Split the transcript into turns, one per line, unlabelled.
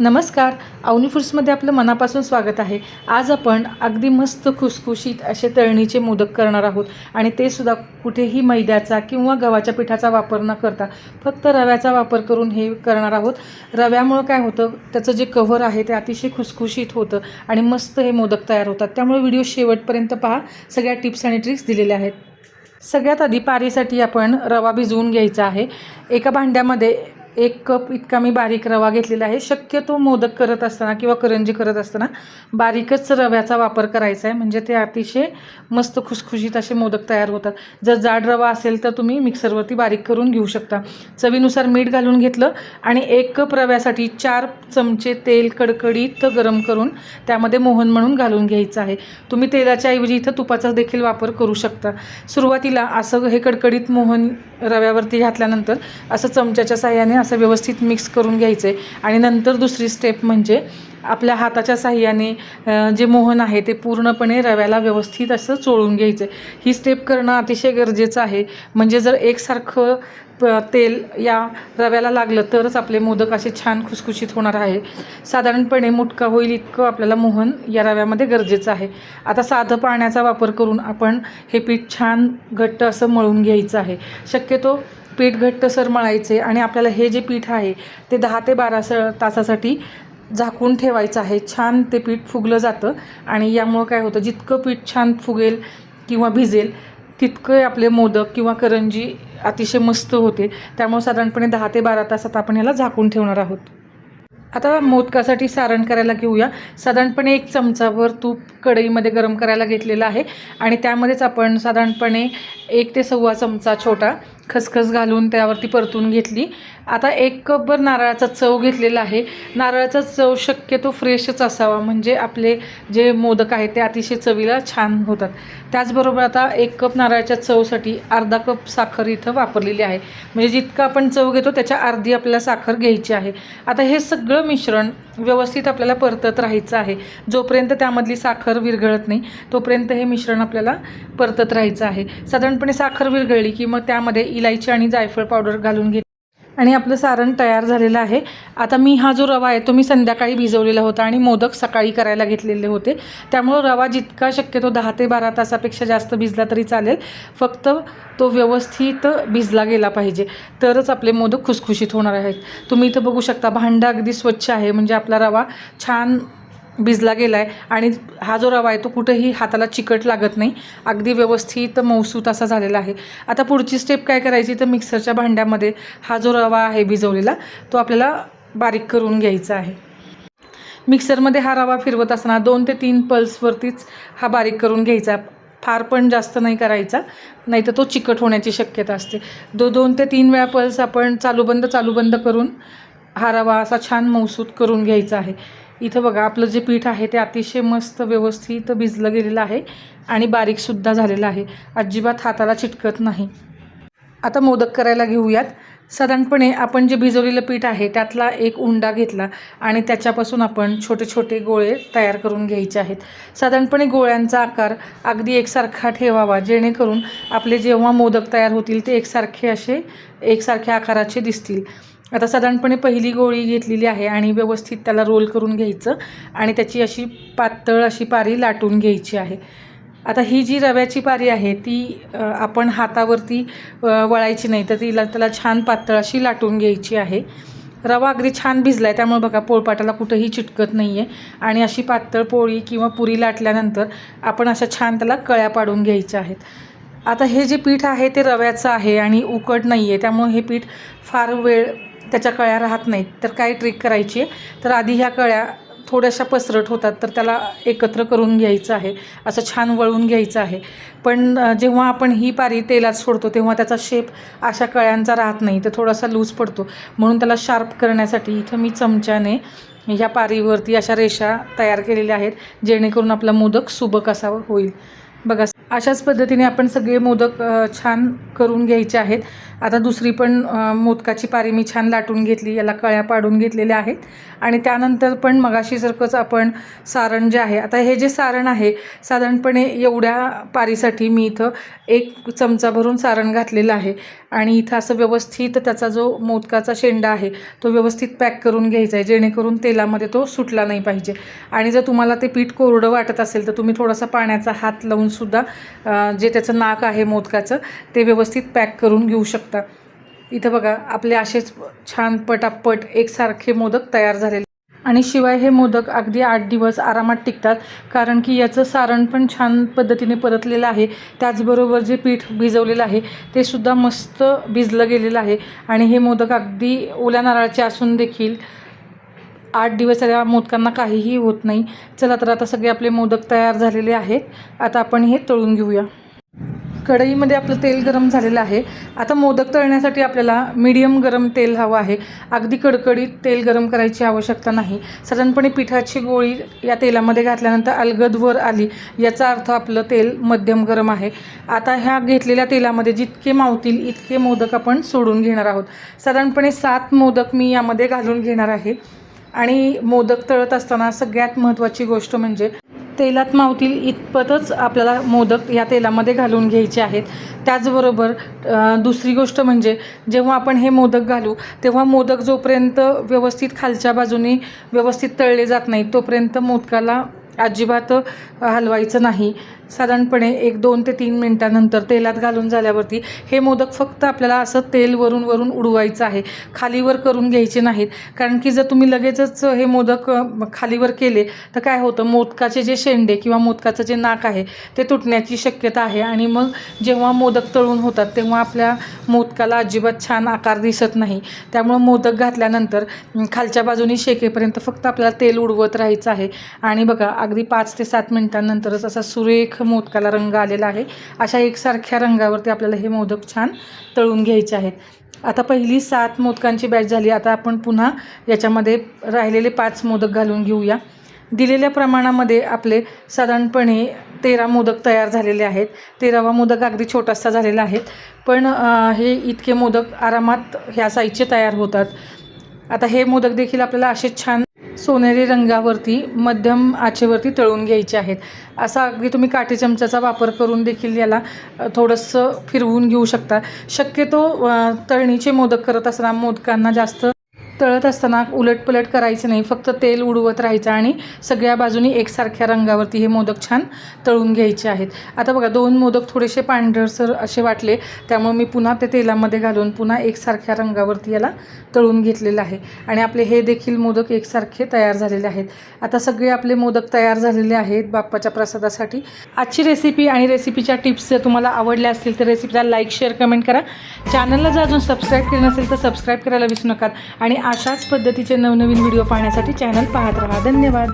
नमस्कार. अवनी फूड्समध्ये आपलं मनापासून स्वागत आहे. आज आपण अगदी मस्त खुसखुशीत असे तळणीचे मोदक करणार आहोत आणि ते सुद्धा कुठेही मैद्याचा किंवा गव्हाच्या पिठाचा वापर न करता फक्त रव्याचा वापर करून हे करणार आहोत. रव्यामुळं काय होतं त्याचं जे कव्हर आहे ते अतिशय खुसखुशीत होतं आणि मस्त हे मोदक तयार होतात. त्यामुळे व्हिडिओ शेवटपर्यंत पहा. सगळ्या टिप्स आणि ट्रिक्स दिलेल्या आहेत. सगळ्यात आधी पारीसाठी आपण रवा भिजवून घ्यायचा आहे. एका भांड्यामध्ये एक कप इतका मी बारीक रवा घेतलेला आहे. शक्यतो मोदक करत असताना किंवा करंजी करत असताना बारीकच रव्याचा वापर करायचा आहे. म्हणजे ते अतिशय मस्त खुसखुशीत असे मोदक तयार होतात. जर जाड रवा असेल तर तुम्ही मिक्सरवरती बारीक करून घेऊ शकता. चवीनुसार मीठ घालून घेतलं आणि एक कप रव्यासाठी चार चमचे तेल कडकडीत गरम करून त्यामध्ये मोहन म्हणून घालून घ्यायचं आहे. तुम्ही तेलाच्या ऐवजी इथं तुपाचा देखील वापर करू शकता. सुरुवातीला असं हे कडकडीत मोहन रव्यावरती घातल्यानंतर असं चमच्याच्या साह्याने असं व्यवस्थित मिक्स करून घ्यायचं आहे आणि नंतर दुसरी स्टेप म्हणजे आपल्या हाताच्या साह्याने जे मोहन आहे ते पूर्णपणे रव्याला व्यवस्थित असं चोळून घ्यायचं आहे ही स्टेप करणं अतिशय गरजेचं आहे. म्हणजे जर एकसारखं प तेल या रव्याला लागलं तरच आपले मोदक असे छान खुसखुशीत होणार आहे. साधारणपणे मुटका होईल इतकं आपल्याला मोहन या रव्यामध्ये गरजेचं आहे. आता साधं पाण्याचा वापर करून आपण हे पीठ छान घट्ट असं मळून घ्यायचं आहे. शक्यतो पीठ घट्टसर मळायचे आणि आपल्याला हे जे पीठ आहे ते दहा ते बारा स तासासाठी झाकून ठेवायचं आहे. छान ते पीठ फुगलं जातं आणि यामुळं काय होतं जितकं पीठ छान फुगेल किंवा भिजेल तितकं आपले मोदक किंवा करंजी अतिशय मस्त होते. त्यामुळे साधारणपणे दहा ते बारा तासात आपण याला झाकून ठेवणार आहोत. आता मोदकासाठी सारण करायला घेऊया. साधारणपणे एक चमचाभर तूप कढईमध्ये गरम करायला घेतलेलं आहे आणि त्यामध्येच आपण साधारणपणे एक ते सव्वा चमचा छोटा खसखस घालून त्यावरती परतून घेतली. आता एक कपभर नारळाचा चव घेतलेला आहे. नारळाचा चव शक्यतो फ्रेशच असावा. म्हणजे आपले जे मोदक आहेत ते अतिशय चवीला छान होतात. त्याचबरोबर आता एक कप नारळाच्या चवसाठी अर्धा कप साखर इथं वापरलेली आहे. म्हणजे जितकं आपण चव घेतो त्याच्या अर्धी आपल्याला साखर घ्यायची आहे. आता हे सगळं मिश्रण व्यवस्थित आपल्याला परतत राहायचं आहे. जोपर्यंत त्यामधली साखर विरघळत नाही तोपर्यंत हे मिश्रण आपल्याला परतत राहायचं आहे. साधारणपणे साखर विरघळली की मग त्यामध्ये इलायची आणि जायफळ पावडर घालून घे आणि आपलं सारण तयार झालेलं आहे. आता मी हा जो रवा आहे तो मी संध्याकाळी भिजवलेला होता आणि मोदक सकाळी करायला घेतलेले होते. त्यामुळं रवा जितका शक्यतो दहा ते बारा तासापेक्षा जास्त भिजला तरी चालेल. फक्त तो व्यवस्थित भिजला गेला पाहिजे. तरच आपले मोदक खुसखुशीत होणार आहेत. तुम्ही इथं बघू शकता भांडं अगदी स्वच्छ आहे. म्हणजे आपला रवा छान भिजला गेला आहे आणि हा जो रवा आहे तो कुठेही हाताला चिकट लागत नाही. अगदी व्यवस्थित मौसूत असा झालेला आहे. आता पुढची स्टेप काय करायची? तर मिक्सरच्या भांड्यामध्ये हा जो रवा आहे भिजवलेला तो आपल्याला बारीक करून घ्यायचा आहे. मिक्सरमध्ये हा रवा फिरवत असताना दोन ते तीन पल्सवरतीच हा बारीक करून घ्यायचा. फार पण जास्त नाही करायचा नाही तर तो चिकट होण्याची शक्यता असते. दो दोन ते तीन वेळा पल्स आपण चालू बंद चालू बंद करून हा रवा असा छान मौसूत करून घ्यायचा आहे. इथं बघा आपलं जे पीठ आहे ते अतिशय मस्त व्यवस्थित भिजलं गेलेलं आहे आणि बारीकसुद्धा झालेलं आहे. अजिबात हाताला चिटकत नाही. आता मोदक करायला घेऊयात. साधारणपणे आपण जे भिजवलेलं पीठ आहे त्यातला एक उंडा घेतला आणि त्याच्यापासून आपण छोटे छोटे गोळे तयार करून घ्यायचे आहेत. साधारणपणे गोळ्यांचा आकार अगदी एकसारखा ठेवावा जेणेकरून आपले जेव्हा मोदक तयार होतील ते एकसारखे असे एकसारख्या आकाराचे दिसतील. आता साधारणपणे पहिली गोळी घेतलेली आहे आणि व्यवस्थित त्याला रोल करून घ्यायचं आणि त्याची अशी पातळ अशी पारी लाटून घ्यायची आहे. आता ही जी रव्याची पारी आहे ती आपण हातावरती वळायची नाही तर तिला त्याला छान पातळ अशी लाटून घ्यायची आहे. रवा अगदी छान भिजला आहे त्यामुळे बघा पोळपाटाला कुठंही चिटकत नाही आहे आणि अशी पातळ पोळी किंवा पुरी लाटल्यानंतर आपण अशा छान त्याला कळ्या पाडून घ्यायच्या आहेत. आता हे जे पीठ आहे ते रव्याचं आहे आणि उकड नाही आहे त्यामुळे हे पीठ फार वेळ त्याच्या कळ्या राहत नाहीत. तर काय ट्रिक करायची? आहे तर आधी ह्या कळ्या थोड्याशा पसरट होतात तर त्याला एकत्र करून घ्यायचं आहे. असं छान वळून घ्यायचं आहे. पण जेव्हा आपण ही पारी तेलात सोडतो तेव्हा त्याचा शेप अशा कळ्यांचा राहत नाही. तर थोडासा लूज पडतो. म्हणून त्याला शार्प करण्यासाठी इथं मी चमच्याने ह्या पारीवरती अशा रेषा तयार केलेल्या आहेत जेणेकरून आपला मोदक सुबक असा होईल. बघा अशाच पद्धतीने आपण सगळे मोदक छान करून घ्यायचे आहेत. आता दुसरी पण मोदकाची पारी मी छान लाटून घेतली याला कळ्या पाडून घेतलेल्या आहेत. आणि त्यानंतर पण मगाशीसारखंच आपण सारण जे आहे आता हे जे सारण आहे साधारणपणे एवढ्या पारीसाठी मी इथं एक चमचा भरून सारण घातलेलं आहे. आणि इथं असं व्यवस्थित त्याचा जो मोदकाचा शेंडा आहे तो व्यवस्थित पॅक करून घ्यायचा आहे जेणेकरून तेलामध्ये तो सुटला नाही पाहिजे. आणि जर तुम्हाला ते पीठ कोरडं वाटत असेल तर तुम्ही थोडासा पाण्याचा हात लावून सुद्धा जे त्याचं नाक आहे मोदकाचं ते व्यवस्थित पॅक करून घेऊ शकता. इथं बघा आपले असेच छान पटापट एकसारखे मोदक तयार झालेले. आणि शिवाय हे मोदक अगदी आठ दिवस आरामात टिकतात कारण की याचं सारण पण छान पद्धतीने परतलेलं आहे. त्याचबरोबर जे पीठ भिजवलेलं आहे ते सुद्धा मस्त भिजलं गेलेलं आहे. आणि हे मोदक अगदी ओल्या नारळाचे असून देखील आठ दिवस या मोदकांना काहीही होत नाही. चला तर आता सगळे आपले मोदक तयार झालेले आहेत. आता आपण हे तळून घेऊया. कढईमध्ये आपलं तेल गरम झालेलं आहे. आता मोदक तळण्यासाठी आपल्याला मीडियम गरम तेल हवं आहे. अगदी कडकडीत तेल गरम करायची आवश्यकता नाही. साधारणपणे पिठाची गोळी या तेलामध्ये घातल्यानंतर अलगद वर आली. याचा अर्थ आपलं तेल मध्यम गरम आहे. आता ह्या घेतलेल्या तेलामध्ये जितके मावतील इतके मोदक आपण सोडून घेणार आहोत. साधारणपणे सात मोदक मी यामध्ये घालून घेणार आहे. आणि मोदक तळत असताना सगळ्यात महत्त्वाची गोष्ट म्हणजे तेलात मावतील इतपतच आपल्याला मोदक या तेलामध्ये घालून घ्यायचे आहेत. त्याचबरोबर दुसरी गोष्ट म्हणजे जेव्हा आपण हे मोदक घालू तेव्हा मोदक जोपर्यंत व्यवस्थित खालच्या बाजूने व्यवस्थित तळले जात नाही तोपर्यंत मोदकाला अजिबात हलवायचं नाही. साधारणपणे एक दोन ते तीन मिनटानंतर तेलात घालून झाल्यावरती हे मोदक फक्त आपल्याला असं तेल वरून वरून उडवायचं आहे. खालीवर करून घ्यायचे नाहीत. कारण की जर तुम्ही लगेचच हे मोदक खालीवर केले तर काय होतं? मोदकाचे जे शेंडे किंवा मोदकाचं जे नाक आहे ते तुटण्याची शक्यता आहे. आणि मग जेव्हा मोदक तळून होतात तेव्हा आपल्या मोदकाला अजिबात छान आकार दिसत नाही. त्यामुळं मोदक घातल्यानंतर खालच्या बाजूनी शेकेपर्यंत फक्त आपल्याला तेल उडवत राहायचं आहे. आणि बघा अगदी पाच ते सात मिनिटांनंतरच असा सुरेख मोदकाला रंग आलेला आहे. अशा एकसारख्या रंगावरती आपल्याला हे मोदक छान तळून घ्यायचे आहेत. आता पहिली सात मोदकांची बॅच झाली. आता आपण पुन्हा याच्यामध्ये राहिलेले पाच मोदक घालून घेऊया. दिलेल्या प्रमाणामध्ये आपले साधारणपणे तेरा मोदक तयार झालेले आहेत. तेरावा मोदक अगदी छोटासा झालेला आहे. पण हे इतके मोदक आरामात ह्या साईजचे तयार होतात. आता हे मोदक देखील आपल्याला असे छान सोनेरी रंगावरती मध्यम आचेवरती तळून घ्यायचे आहेत. असा अगदी तुम्ही काठी चमच्याचा वापर करून देखील याला थोडंसं फिरवून घेऊ शकता. शक्यतो तळणीचे मोदक करत असताना मोदकांना जास्त तळत असताना उलटपलट करायचे नाही फक्त तेल उडवत राहायचं आणि सगळ्या बाजूनी एकसारख्या रंगावरती हे मोदक छान तळून घ्यायचे आहेत. आता बघा दोन मोदक थोडेसे पांढरसर असे वाटले त्यामुळे मी पुन्हा ते तेलामध्ये घालून पुन्हा एकसारख्या रंगावरती याला तळून घेतलेलं आहे. आणि आपले हे देखील मोदक एकसारखे तयार झालेले आहेत. आता सगळे आपले मोदक तयार झालेले आहेत बाप्पाच्या प्रसादासाठी. आजची रेसिपी आणि रेसिपीच्या टिप्स जर तुम्हाला आवडल्या असतील तर रेसिपीला लाईक शेअर कमेंट करा. चॅनलला जर अजून सबस्क्राईब केलं नसेल तर सबस्क्राईब करायला विसरू नका. आणि अशाच पद्धतीचे नवनवीन व्हिडिओ पाहण्यासाठी चॅनल पाहत राहा. धन्यवाद.